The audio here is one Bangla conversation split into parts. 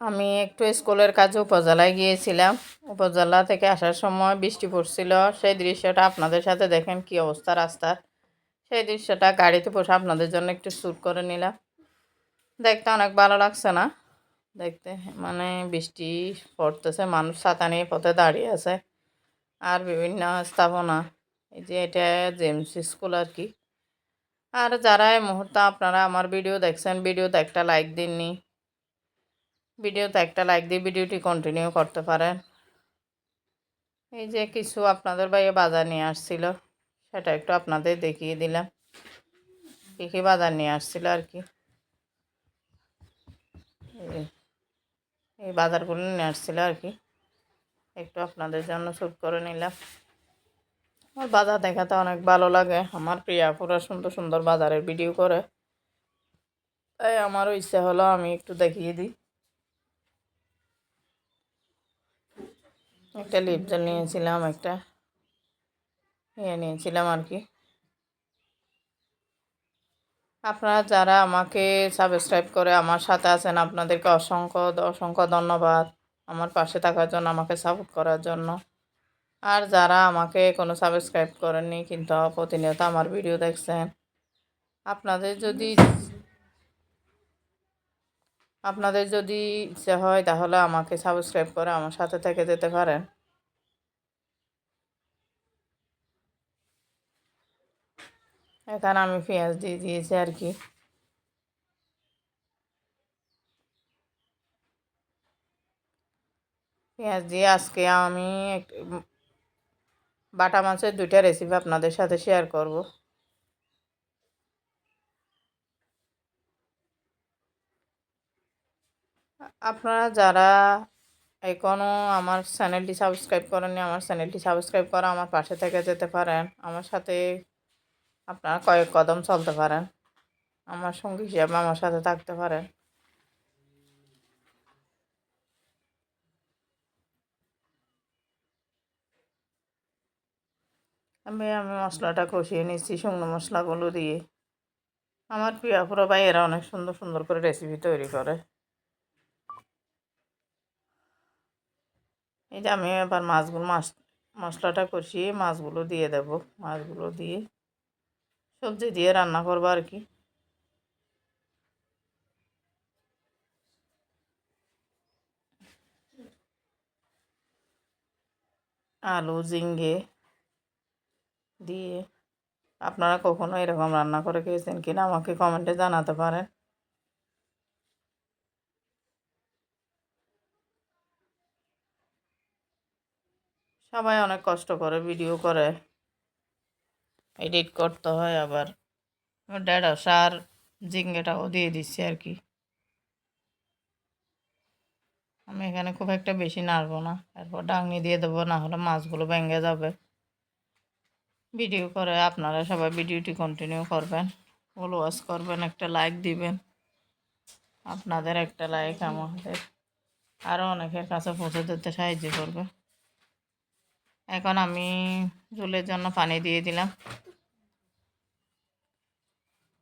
আমি একটু স্কুলের কাজে উপজেলায় গিয়েছিলাম। উপজেলা থেকে আসার সময় বৃষ্টি পড়ছিল। সেই দৃশ্যটা আপনাদের সাথে দেখেন কি অবস্থা রাস্তার। সেই দৃশ্যটা গাড়িতে বসে আপনাদের জন্য একটু শ্যুট করে নিলাম। দেখতে অনেক ভালো লাগছে না? দেখতে মানে বৃষ্টি পড়তেছে, মানুষ ছাতা নিয়ে পথে দাঁড়িয়ে আছে। আর বিভিন্ন স্থাপনা, এই যে এটা জেমস স্কুল আর কি। আর যারা এই মুহূর্তে আপনারা আমার ভিডিও দেখছেন, ভিডিওতে একটা লাইক দিননি। ভিডিওতে একটা লাইক দিয়ে ভিডিওটি কন্টিনিউ করতে পারেন। এই যে কিছু আপনাদের বাইরে বাজার নিয়ে আসছিল, সেটা একটু আপনাদের দেখিয়ে দিলাম। কী কী বাজার নিয়ে আসছিল আর কি? এই- বাজারগুলো নিয়ে আসছিল আর কি। একটু আপনাদের জন্য শ্যুট করে নিলাম। আমার বাজার দেখাতে অনেক ভালো লাগে। আমার প্রিয়া পুরো সুন্দর সুন্দর বাজারের ভিডিও করে। তাই আমারও ইচ্ছা হলো আমি একটু দেখিয়ে দিই। একটা লিপ জেল নিয়েছিলাম, একটা ইয়ে নিয়েছিলাম আর কি। আপনারা যারা আমাকে সাবস্ক্রাইব করে আমার সাথে আছেন, আপনাদেরকে অসংখ্য অসংখ্য ধন্যবাদ আমার পাশে থাকার জন্য, আমাকে সাপোর্ট করার জন্য। আর যারা আমাকে কোনো সাবস্ক্রাইব করেননি, কিন্তু প্রতিনিয়ত আমার ভিডিও দেখছেন, আপনাদের যদি আপনাদের যদি ইচ্ছে হয় তাহলে আমাকে সাবস্ক্রাইব করে আমার সাথে থেকে যেতে পারেন। এখানে আমি পেঁয়াজ দিয়ে দিয়েছি আর কি। পেঁয়াজ দিয়ে আজকে আমি বাটা মাছের দুইটা রেসিপি আপনাদের সাথে শেয়ার করব। আপনারা যারা এখনও আমার চ্যানেলটি সাবস্ক্রাইব করেননি, আমার চ্যানেলটি সাবস্ক্রাইব করা আমার পাশে থেকে যেতে পারেন। আমার সাথে আপনারা কয়েক কদম চলতে পারেন। আমার সঙ্গী হিসাবে আমার সাথে থাকতে পারেন। আমি আমি মশলাটা কষিয়ে নিচ্ছি, শুকনো মশলাগুলো দিয়ে। আমার প্রিয় পুরো ভাইয়েরা অনেক সুন্দর সুন্দর করে রেসিপি তৈরি করে। এই যে আমি এবার মাছগুলো, মাছ, মশলাটা কষিয়ে মাছগুলো দিয়ে দেব। মাছগুলো দিয়ে সবজি দিয়ে রান্না করব আর কি। আলু ঝিঙ্গে দিয়ে আপনারা কখনো এরকম রান্না করে খেয়েছেন কিনা আমাকে কমেন্টে জানাতে পারেন। সবাই অনেক কষ্ট করে ভিডিও করে। এডিট করতে হয় আবার। ঢেঁড়স আর ঝিঙ্গেটাও দিয়ে দিচ্ছি আর কি। আমি এখানে খুব একটা বেশি নাড়বো না। তারপর ডাংনি দিয়ে দেবো না হলে মাছগুলো ভেঙে যাবে। ভিডিও করে, আপনারা সবাই ভিডিওটি কন্টিনিউ করবেন। ফলো ওয়াচ করবেন, একটা লাইক দিবেন। আপনাদের একটা লাইক আমাদের। আরও অনেকের কাছে পৌঁছে দিতে সাহায্য করবে। এখন আমি ঝোলের জন্য পানি দিয়ে দিলাম।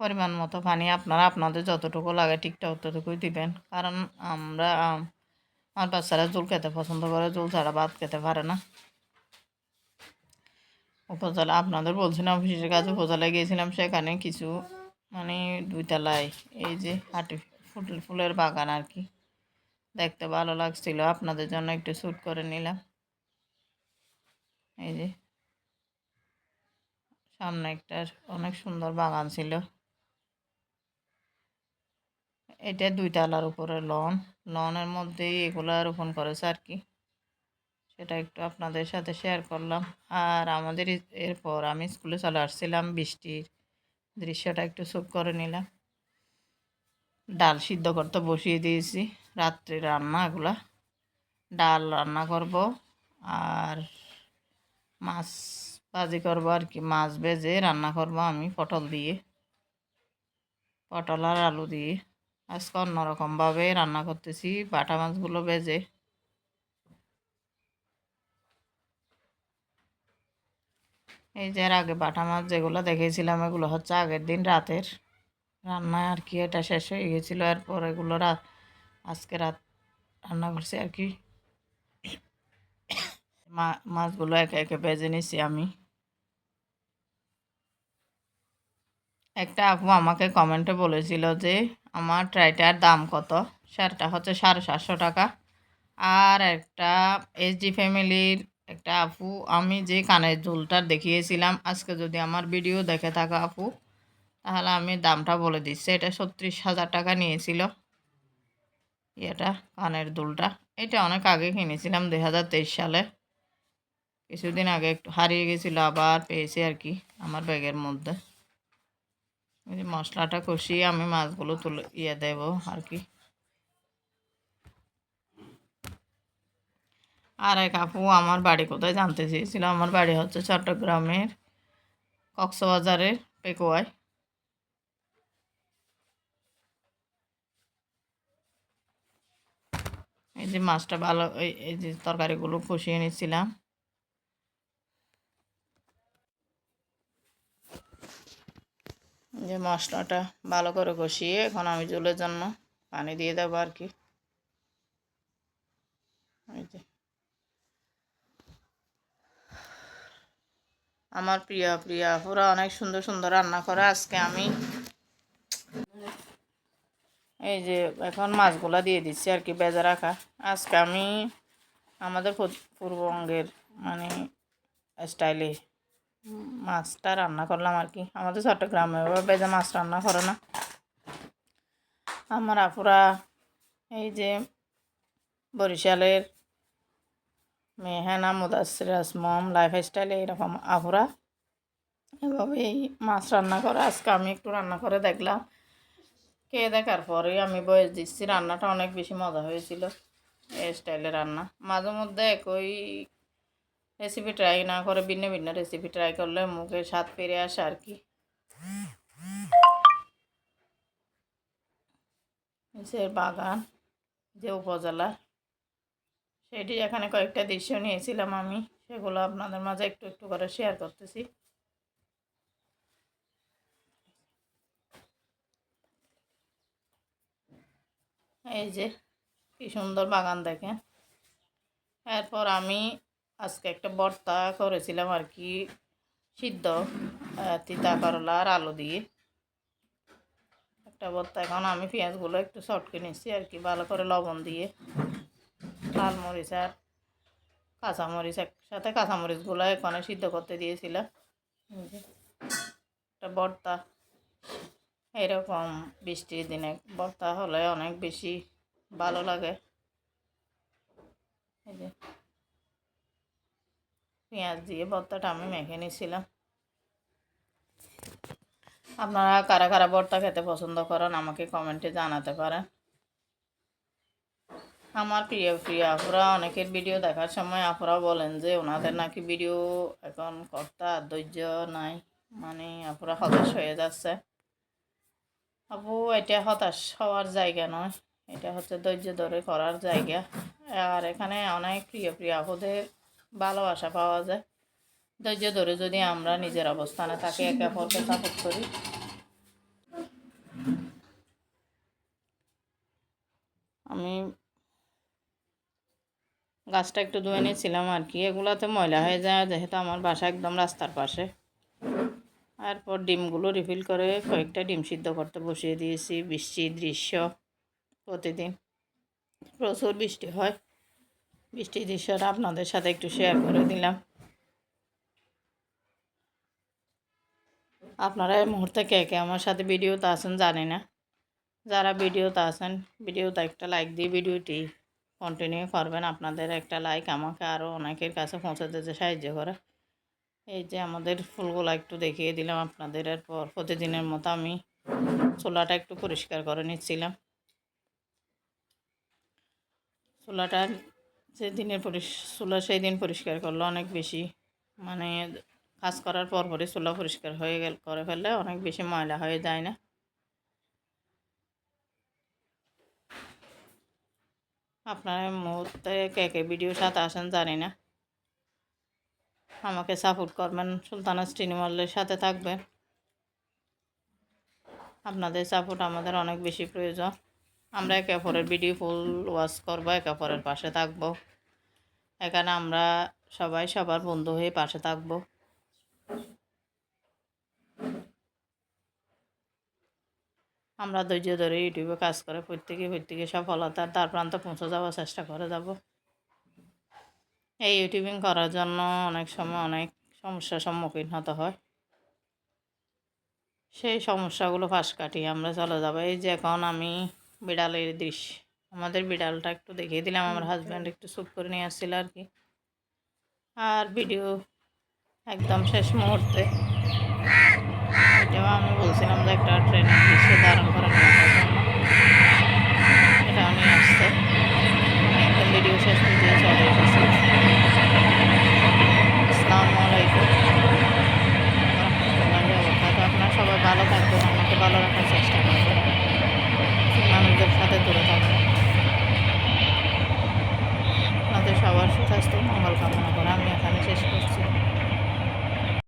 পরিমাণ মতো পানি আপনারা আপনাদের যতটুকু লাগে ঠিকঠাক ততটুকুই দিবেন। কারণ আমরা আমার বাচ্চারা জল খেতে পছন্দ করে জল ছাড়া ভাত খেতে পারে না। উপজেলা, আপনাদের বলছিলাম, অফিসের কাছে উপজেলায় গিয়েছিলাম, সেখানে কিছু মানে দুইতলায়, এই যে হাটি ফুল ফুলের বাগান আর কি। দেখতে ভালো লাগছিল, আপনাদের জন্য একটু শ্যুট করে নিলাম। এই যে, সামনে একটা অনেক সুন্দর বাগান ছিল। এটা দুই তলার উপরে লন। লনের মধ্যেই এগুলা রোপণ করেছে আর কি। সেটা একটু আপনাদের সাথে শেয়ার করলাম। আর আমাদের এরপর আমি স্কুলে চলে আসছিলাম। বৃষ্টির দৃশ্যটা একটু শ্যুট করে নিলাম। ডাল সিদ্ধ করতে বসিয়ে দিয়েছি। রাত্রে রান্না এগুলা। ডাল রান্না করব। আর মাছ ভাজি করব আর কি। মাছ ভেজে রান্না করব আমি পটল দিয়ে। পটল আর আলু দিয়ে। আজকে অন্যরকমভাবে রান্না করতেছি, বাটা মাছগুলো ভেজে। এই যে আগে বাটা মাছ যেগুলো দেখেছিলাম এগুলো হচ্ছে আগের দিন রাতের রান্না আর কি। এটা শেষ হয়ে গেছিল এরপর এগুলো রাত আজকে রাত রান্না করছি আর কি। মাছগুলো একে একে ভেজে নিছি আমি। একটা আপু আমাকে কমেন্টে বলেছিল যে, আমার ট্রাইটার দাম কত? সেটা হচ্ছে সাড়ে সাতশো টাকা। আর একটা এসডি ফ্যামিলির একটা আপু, আমি যে কানের দুলটা দেখিয়েছিলাম, আজকে যদি আমার ভিডিও দেখে থাকা আপু, তাহলে আমি দামটা বলে দিচ্ছি। এটা ছত্রিশ হাজার টাকা নিয়েছিল। এটা কানের দুলটা। এটা অনেক আগে কিনেছিলাম, দুই হাজার তেইশ সালে। কিছুদিন আগে একটু হারিয়ে গেছিল, আবার পেয়েছি আর কি আমার ব্যাগের মধ্যে। ওই যে মশলাটা কষিয়ে আমি মাছগুলো তুলে ইয়ে দেব আর কি। আর এক আপু আমার বাড়ি কোথায় জানতে চেয়েছিল, আমার বাড়ি হচ্ছে চট্টগ্রামের কক্সবাজারের পেকুয়ায়। এই যে মাছটা ভালো, এই যে তরকারিগুলো কষিয়ে নিচ্ছিলাম। যে মশলাটা ভালো করে কষিয়ে এখন আমি জলের জন্য পানি দিয়ে দেবো আর কি। আমার প্রিয় প্রিয়া পুরা অনেক সুন্দর সুন্দর রান্না করে। আজকে আমি এই যে এখন মাছগুলা দিয়ে দিচ্ছি আর কি বেজা রাখা। আজকে আমি আমাদের পূর্ববঙ্গের মানে স্টাইলে মাছটা রান্না করলাম আর কি। আমাদের চট্টগ্রামে বেজা মাছ রান্না করে না। আমার আপুরা এই যে বরিশালের মেহানা মুদাসির আসমম লাইফ স্টাইল এরকম আপুরা এই মাছ রান্না করে। আজকে আমি একটু রান্না করে দেখলাম। খেয়ে দেখার পরে আমি বয়স দিচ্ছি। রান্নাটা অনেক বেশি মজা হয়েছিল এই স্টাইলে রান্না। মাঝে মধ্যে একই রেসিপি ট্রাই না করে ভিন্ন ভিন্ন রেসিপি ট্রাই করলে মুখে স্বাদ ফিরে আসে আর কি। বাগান, যে উপজেলা, সেটি এখানে কয়েকটা দৃশ্য নিয়েছিলাম আমি, সেগুলো আপনাদের মাঝে একটু একটু করে শেয়ার করতেছি। এই যে, কি সুন্দর বাগান দেখেন। এরপর আমি আজকে একটা ভর্তা করেছিলাম আর কি, সিদ্ধ তিতা করলা আর আলু দিয়ে। একটা ভর্তা এখন আমি পেঁয়াজগুলো একটু চটকে নিচ্ছি আর কি, ভালো করে লবণ দিয়ে। লাল মরিচ আর কাঁচামরিচ একসাথে, কাঁচামরিচগুলো এখানে সিদ্ধ করতে দিয়েছিলাম। একটা ভর্তা এরকম বৃষ্টির দিনে ভর্তা হলে অনেক বেশি ভালো লাগে। এই যে পেঁয়াজ দিয়ে ভর্তাটা আমি মেখে নিয়েছিলাম। আপনারা কারা কারা ভর্তা খেতে পছন্দ করেন আমাকে কমেন্টে জানাতে পারেন। আমার প্রিয় প্রিয় আপুরা, অনেকের ভিডিও দেখার সময় আপুরা বলেন যে ওনাদের নাকি ভিডিও এখন করতে ধৈর্য নাই মানে আপুরা হতাশ হয়ে যাচ্ছে। আপু, এটা হতাশ হওয়ার জায়গা নয়, এটা হচ্ছে ধৈর্য ধরে করার জায়গা। আর এখানে অনেক প্রিয় প্রিয় আপুদের ভালোবাসা পাওয়া যায়। ধৈর্য ধরে যদি আমরা নিজের অবস্থানে থাকি একে অপরকে সাপোর্ট করি। আমি গাছটা একটু ধুয়ে নিয়েছিলাম আর কি। এগুলাতে ময়লা হয়ে যায়, যেহেতু আমার বাসা একদম রাস্তার পাশে। তারপর ডিমগুলো রিফিল করে কয়েকটা ডিম সিদ্ধ করতে বসিয়ে দিয়েছি। বৃষ্টির দৃশ্য প্রতিদিন। প্রচুর বৃষ্টি হয়। বৃষ্টির দৃশ্যটা আপনাদের সাথে একটু শেয়ার করে দিলাম। আপনারা এই মুহূর্তে কে কে আমার সাথে ভিডিওতে আছেন জানি না। যারা ভিডিওতে আছেন, ভিডিওতে একটা লাইক দিয়ে ভিডিওটি কন্টিনিউ করবেন। আপনাদের একটা লাইক আমাকে আরও অনেকের কাছে পৌঁছে দিতে সাহায্য করে। এই যে আমাদের ফুলগুলো একটু দেখিয়ে দিলাম আপনাদের, এরপর প্রতিদিনের মতো আমি চোলাটা একটু পরিষ্কার করে নিচ্ছিলাম। চুলাটা যেদিনের পরিস চুলা সেই দিন পরিষ্কার করলে, অনেক বেশি মানে কাজ করার পর পরই চুলা পরিষ্কার হয়ে গেল, করে ফেললে অনেক বেশি ময়লা হয়ে যায় না। আপনারা মুহূর্তে কে কে ভিডিওর সাথে আসেন জানি না। আমাকে সাপোর্ট করবেন, সুলতানা স্টিনিমলের সাথে থাকবেন। আপনাদের সাপোর্ট আমাদের অনেক বেশি প্রয়োজন। আমরা একে অপরের ভিডিও ফুল ওয়াচ করব, একে অপরের পাশে থাকব। এখানে আমরা সবাই সবার বন্ধু হয়ে পাশে থাকব। আমরা ধৈর্য ধরে ইউটিউবে কাজ করে প্রত্যেকে প্রত্যেকে সফলতার তার প্রান্ত পৌঁছে যাওয়ার চেষ্টা করে যাব। এই ইউটিউবিং করার জন্য অনেক সময় অনেক সমস্যার সম্মুখীন হতে হয়। সেই সমস্যাগুলো ফাঁস কাটিয়ে আমরা চলে যাব। এই যে এখন আমি বিড়ালের দৃশ্য। আমাদের বিড়ালটা একটু দেখিয়ে দিলাম আমার হাজব্যান্ড একটু চুপ করে নিয়ে আসছিল আর কি। আর ভিডিও একদম শেষ মুহূর্তে। এটাও আমি বলছিলাম যে একটা ট্রেনের দৃশ্য ধারণ করে